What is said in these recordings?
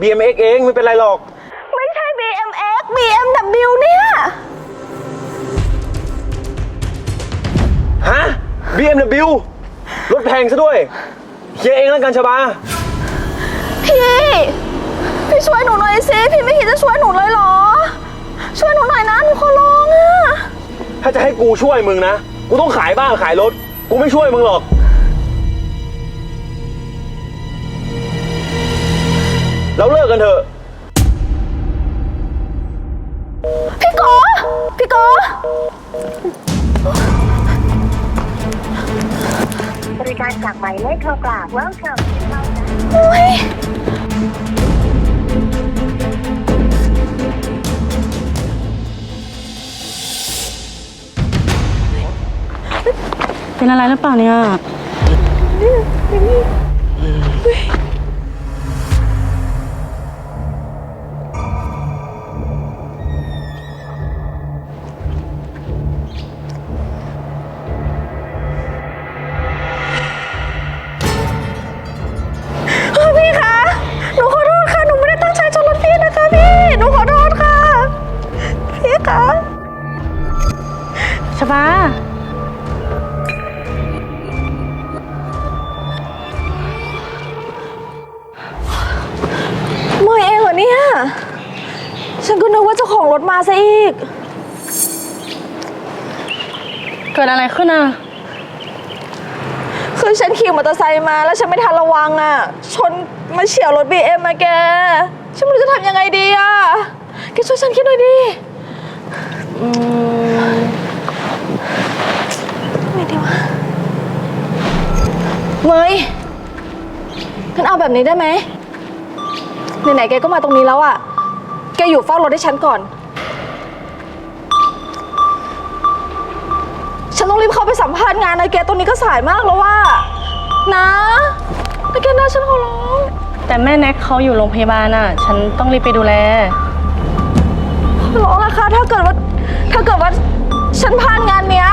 BMX เองไม่เป็นไรหรอก ไม่ใช่ BMX BMW เนี่ย ฮะ BMW รถแพงซะด้วยเคลียร์เองแล้วกันชบา พี่ พี่ช่วยหนูหน่อยสิ พี่ไม่คิดจะช่วยหนูเลยเหรอ ช่วยหนูหน่อยนะหนูขอร้องอะถ้าจะให้กูช่วยมึงนะ กูต้องขายบ้านขายรถ กูไม่ช่วยมึงหรอก แล้วเลิกกันเถอะ พี่โกพี่โกบริการจากหมายเลขโทรกลับ Welcome โอ้ยเป็นอะไรหรือเปล่าเนี่ย ชบาเมยเองเหรอเนี่ย ฉันก็นึกว่าเจ้าของรถมาซะอีก เกิดอะไรขึ้นอะ คือฉันขี่มอเตอร์ไซค์มาแล้วฉันไม่ทันระวังอะ ชนมาเฉียวรถบีเอ็มมาแก ฉันไม่รู้จะทำยังไงดีอะ แกช่วยฉันคิดหน่อยดิ อืมไม่ดีวะ เมยงั้นเอาแบบนี้ได้ไหมไหนๆแกก็มาตรงนี้แล้วอะ แกอยู่เฝ้ารถให้ฉันก่อน ฉันต้องรีบเข้าไปสัมภาษณ์งานนะแกตรงนี้ก็สายมากแล้วว่า นะนะแกนะฉันขอร้องแต่แม่แน็กเขาอยู่โรงพยาบาลอะ ฉันต้องรีบไปดูแลขอร้องนะคะถ้าเกิดว่า ถ้าเกิดว่าฉันพลาดงานเนี้ย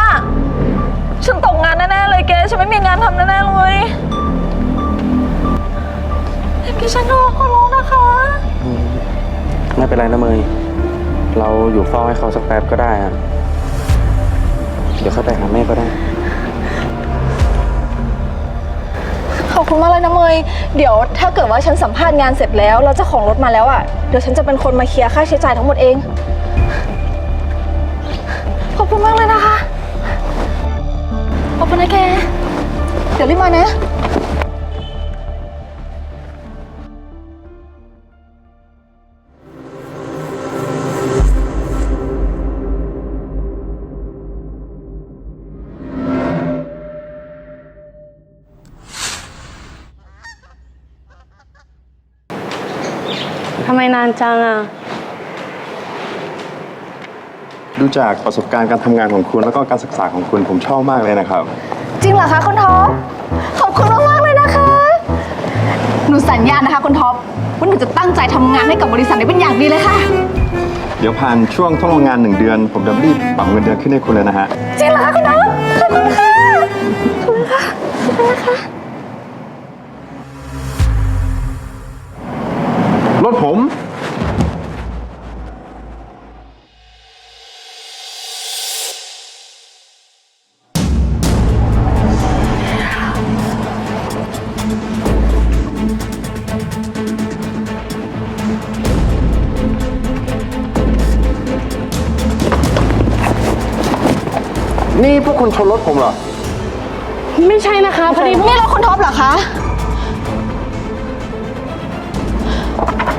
ฉันตกงานแน่ๆเลยแก ฉันไม่มีงานทำแน่ๆเลยแกฉันขอขอร้องนะคะ ไม่เป็นไรนะเมย เราอยู่เฝ้าให้เขาสักแป๊บก็ได้อะเดี๋ยวเข้าไปหาแม่ก็ได้ ขอบคุณมากเลยนะเมย เดี๋ยวถ้าเกิดว่าฉันสัมภาษณ์งานเสร็จแล้วแล้วเจ้าของรถมาแล้วอะ เดี๋ยวฉันจะเป็นคนมาเคลียร์ค่าใช้จ่ายทั้งหมดเอง ขอบคุณมากเลยนะคะขอบ คุณนะแก เดี๋ยวรีบมานะ ทำไมนานจังอะ ดูจากประสบการณ์การทำงานของคุณแล้วก็การศึกษาของคุณผมชอบมากเลยนะครับ จริงเหรอคะคุณท็อป ขอบคุณมากๆเลยนะคะ หนูสัญญานะคะคุณท็อปว่าหนูจะตั้งใจทำงานให้กับบริษัทนี้เป็นอย่างดีเลยค่ะ เดี๋ยวผ่านช่วงทดลองงานหนึ่งเดือน ผมจะรีบปรับเงินเดือนขึ้นให้คุณเลยนะฮะ จริงเหรอคะคุณท็อป ขอบคุณค่ะ ขอบคุณค่ะขอบคุณนะคะ ชนรถผมเหรอ ไม่ใช่นะคะพอดีพวกนี่รถคุณท็อปเหรอคะ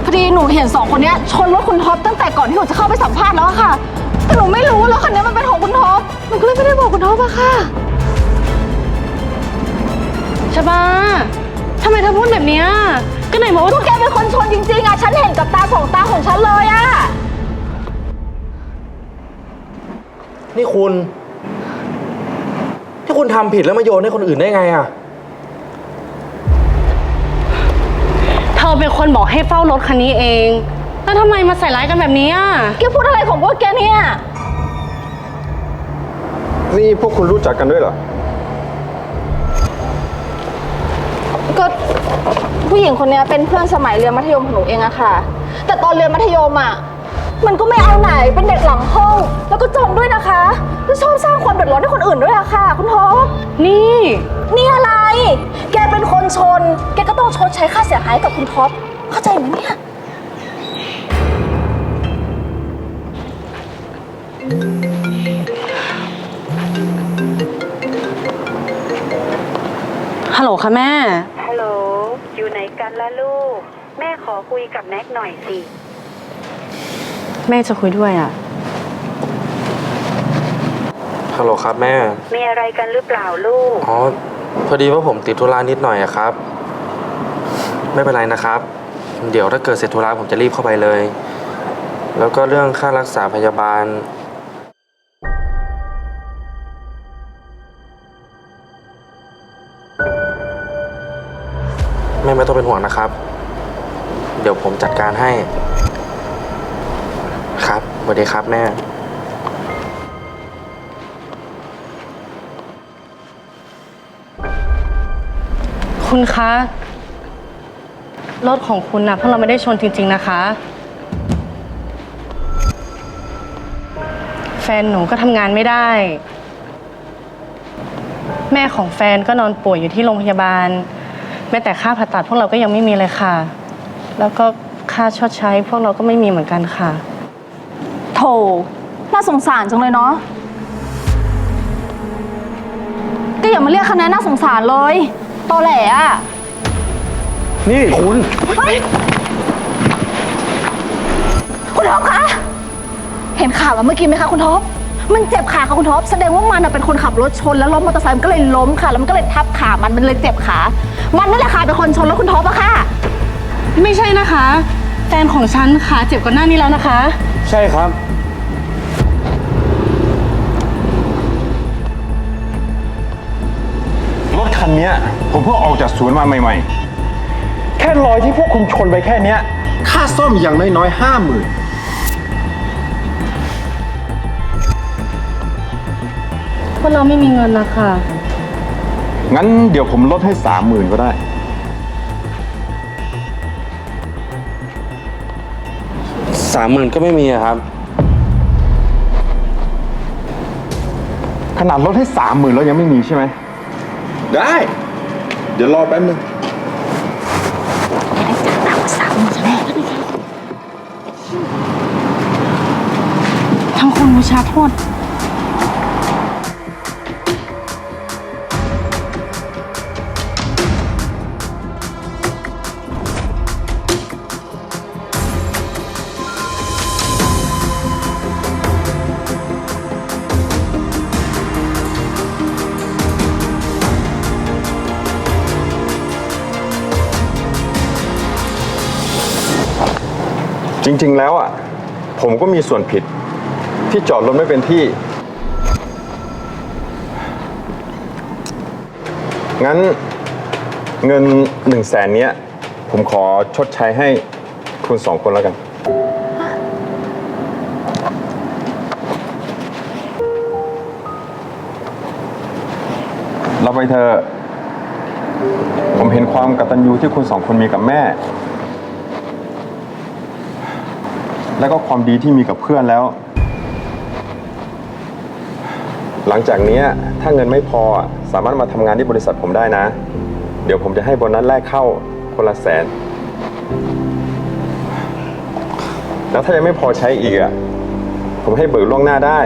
พอดีหนูเห็นสองคนเนี้ยชนรถคุณท็อปตั้งแต่ก่อนที่หนูจะเข้าไปสัมภาษณ์แล้วอะค่ะ แต่หนูไม่รู้แล้วคันนี้มันเป็นของคุณท็อป หนูก็เลยไม่ได้บอกคุณท็อปอะค่ะชบาทำไมเธอพูดแบบเนี้ยก็ไหนบอกว่าพวกแกเป็นคนชนจริงๆอะฉันเห็นกับตาสองตาของฉันเลยอะนี่คุณ ถ้าคุณทำผิดแล้วมาโยนให้คนอื่นได้ไงอะ เธอเป็นคนบอกให้เฝ้ารถคันนี้เอง แล้วทำไมมาใส่ร้ายกันแบบนี้อะ แกพูดอะไรของพวกแกเนี่ย นี่พวกคุณรู้จักกันด้วยเหรอ ก็ผู้หญิงคนนี้เป็นเพื่อนสมัยเรียนมัธยมของหนูเองอะค่ะ แต่ตอนเรียนมัธยมอะ มันก็ไม่เอาไหนเป็นเด็กหลังห้อง แล้วก็จนด้วยนะคะแล้วชอบสร้างความเดือดร้อนให้คนอื่นด้วยอะค่ะ คุณท็อปนี่ นี่อะไร แกเป็นคนชน แกก็ต้องชดใช้ค่าเสียหายให้กับคุณท็อปเข้าใจไหมเนี่ย ฮัลโหลค่ะแม่ ฮัลโหล อยู่ไหนกันล่ะลูก แม่ขอคุยกับแม็กหน่อยสิ แม่จะคุยด้วยอะ ฮัลโหลครับแม่ มีอะไรกันหรือเปล่าลูก อ๋อ พอดีว่าผมติดธุระนิดหน่อยอะครับ ไม่เป็นไรนะครับ เดี๋ยวถ้าเกิดเสร็จธุระผมจะรีบเข้าไปเลย แล้วก็เรื่องค่ารักษาพยาบาล แม่ไม่ต้องเป็นห่วงนะครับ เดี๋ยวผมจัดการให้ครับส วัสดีครับแม่ คุณคะ รถของคุณนะพวกเราไม่ได้ชนจริง ๆ นะคะ แฟนหนูก็ทำงานไม่ได้ แม่ของแฟนก็นอนป่วยอยู่ที่โรงพยาบาล แม้แต่ค่าผ่าตัดพวกเราก็ยังไม่มีเลยค่ะ แล้วก็ค่าชดใช้พวกเราก็ไม่มีเหมือนกันค่ะ ถน่าสงสารจังเลยเนาะก็อย่ามาเรียกคะแนนน่าสงสารเลยตอแหลอะนี่คุณคุณท็อปคะ เห็นข่าวแล้วเมื่อกี้ไหมคะคุณท็อป มันเจ็บขาค่ะคุณท็อป แสดงว่ามันอะเป็นคนขับรถชนแล้วรถมอเตอร์ไซค์มันก็เลยล้มค่ะ แล้วมันก็เลยทับขา มันมันเลยเจ็บขา มันนั่นแหละค่ะเป็นคนชนแล้วคุณท็อปอะค่ะ ไม่ใช่นะคะแฟนของฉันขาเจ็บกว่าหน้านี้แล้วนะคะ ใช่ครับ รถคันเนี้ย ผมเพิ่งออกจากศูนย์มาใหม่ๆ แค่รอยที่พวกคุณชนไปแค่เนี้ย ค่าซ่อมอย่างน้อยๆห้าหมื่นพวกเราไม่มีเงินนะคะ งั้นเดี๋ยวผมลดให้สามหมื่นก็ได้ สามหมื่นก็ไม่มีอะครับ ขนาดลดให้สามหมื่นแล้วยังไม่มีใช่ไหม ได้ เดี๋ยวรอแป๊บนึงทั้งคุณบูชาโทษ จริง ๆ แล้วอะ ผมก็มีส่วนผิด ที่จอดรถไม่เป็นที่ งั้นเงินหนึ่งแสนเนี้ย ผมขอชดใช้ให้คุณสองคนแล้วกัน เราไปเธอะผมเห็นความกตัญญูที่คุณสองคนมีกับแม่ แล้วก็ความดีที่มีกับเพื่อนแล้ว หลังจากเนี้ยถ้าเงินไม่พออะสามารถมาทำงานที่บริษัทผมได้นะ เดี๋ยวผมจะให้โบนัสแรกเข้าคนละแสน แล้วถ้ายังไม่พอใช้อีกอะผมให้เบิกล่วงหน้าได้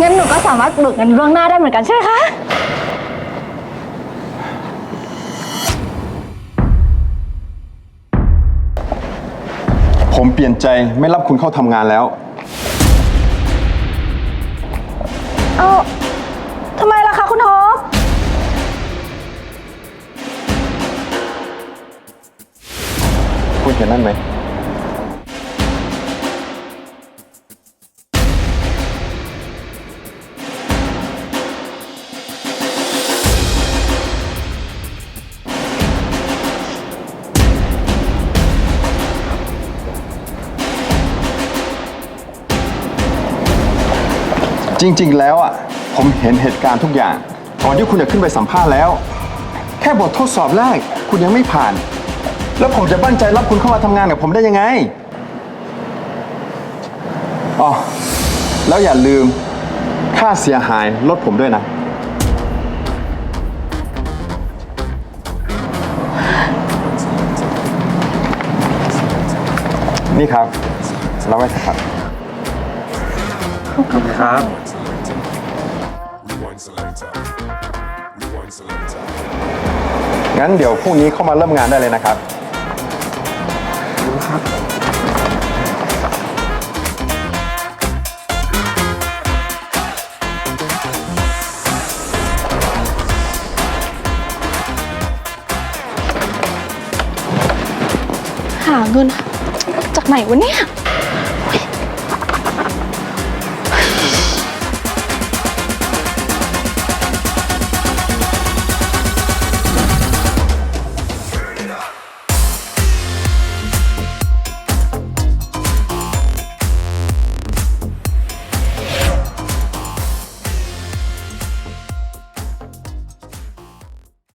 งั้นหนูก็สามารถเบิกเงินล่วงหน้าได้เหมือนกันใช่ไหมคะ ผมเปลี่ยนใจไม่รับคุณเข้าทำงานแล้ว เอ้าทำไมล่ะคะคุณท็อป คุณเห็นนั่นไหม จริง ๆ แล้วอะ ผมเห็นเหตุการณ์ทุกอย่างก่อนที่คุณจะขึ้นไปสัมภาษณ์แล้ว แค่บททดสอบแรก คุณยังไม่ผ่าน แล้วผมจะบั้นใจรับคุณเข้ามาทำงานกับผมได้ยังไงอ๋อแล้วอย่าลืมค่าเสียหายลดผมด้วยนะ นี่ครับ เรับไว้เถอะครับ ครับ งั้นเดี๋ยวพรุ่งนี้เข้ามาเริ่มงานได้เลยนะครับ หาเงิน จากไหนวะเนี่ย